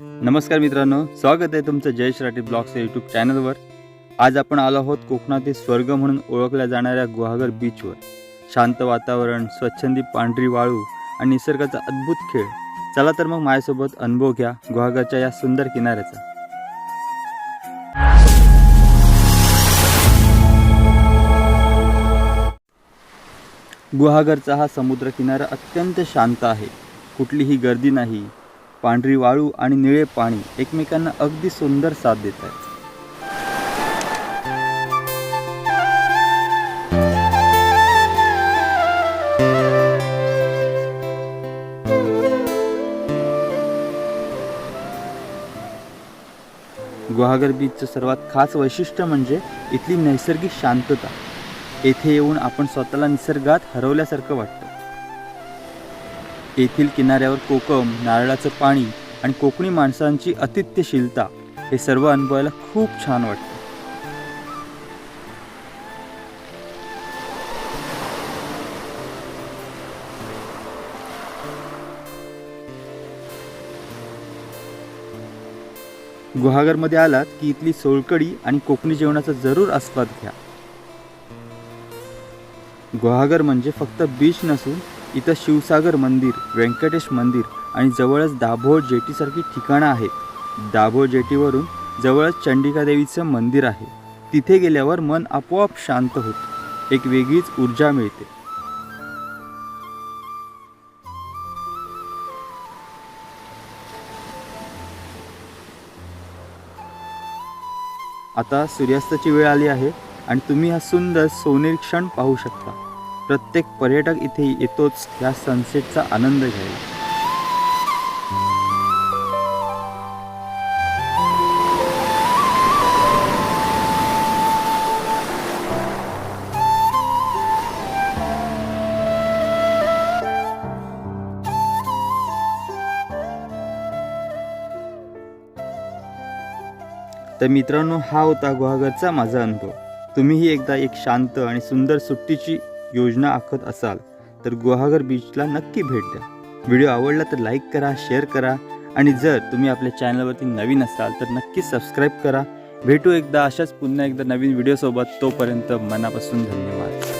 नमस्कार मित्रांनो स्वागत आहे तुमचं जयश राठी ब्लॉग्स या यूट्यूब चॅनलवर आज आपण आलो आहोत कोकणातील स्वर्ग म्हणून ओळखल्या जाणाऱ्या गुहागर बीचवर शांत वातावरण स्वच्छंदी पांढरी वाळू आणि निसर्गाचा अद्भुत खेळ. चला तर मग माझ्यासोबत अनुभव घ्या गुहागरच्या या सुंदर किनाऱ्याचा. गुहागरचा हा समुद्र किनारा अत्यंत शांत आहे. कुठलीही गर्दी नाही. पांढरी वाळू आणि निळे पाणी एकमेकांना अगदी सुंदर साथ देत आहेत. गुहागर बीचचं सर्वात खास वैशिष्ट्य म्हणजे इथली नैसर्गिक शांतता. येथे येऊन आपण स्वतःला निसर्गात हरवल्यासारखं वाटतं. येथील किनाऱ्यावर कोकम नारळाचं पाणी आणि कोकणी माणसांची अतिथ्यशीलता हे सर्व अनुभवायला खूप छान वाटतं. गुहागरमध्ये आलात की इथली सोलकडी आणि कोकणी जेवणाचा जरूर आस्वाद घ्या. गुहागर म्हणजे फक्त बीच नसून इथं शिवसागर मंदिर व्यंकटेश मंदिर आणि जवळच दाभोळ जेटीसारखी ठिकाणं आहेत. दाभोळ जेटीवरून जवळच चंडिका देवीचं मंदिर आहे. तिथे गेल्यावर मन आपोआप शांत होतं. एक वेगळीच ऊर्जा मिळते. आता सूर्यास्ताची वेळ आली आहे आणि तुम्ही हा सुंदर सोनेरी क्षण पाहू शकता. प्रत्येक पर्यटक इथे येतोच या सनसेटचा आनंद घ्यायला. तर मित्रांनो हा होता गुहागरचा माझा अनुभव. तुम्हीही एकदा एक शांत आणि सुंदर सुट्टीची योजना आखत असाल तर गुहागर बीचला नक्की भेट द्या. व्हिडिओ आवडला तर लाईक करा शेअर करा आणि जर तुम्ही आपल्या चॅनलवरती नवीन असाल तर नक्की सबस्क्राईब करा. भेटू एकदा अशाच पुन्हा एकदा नवीन व्हिडिओसोबत तोपर्यंत मनापासून धन्यवाद.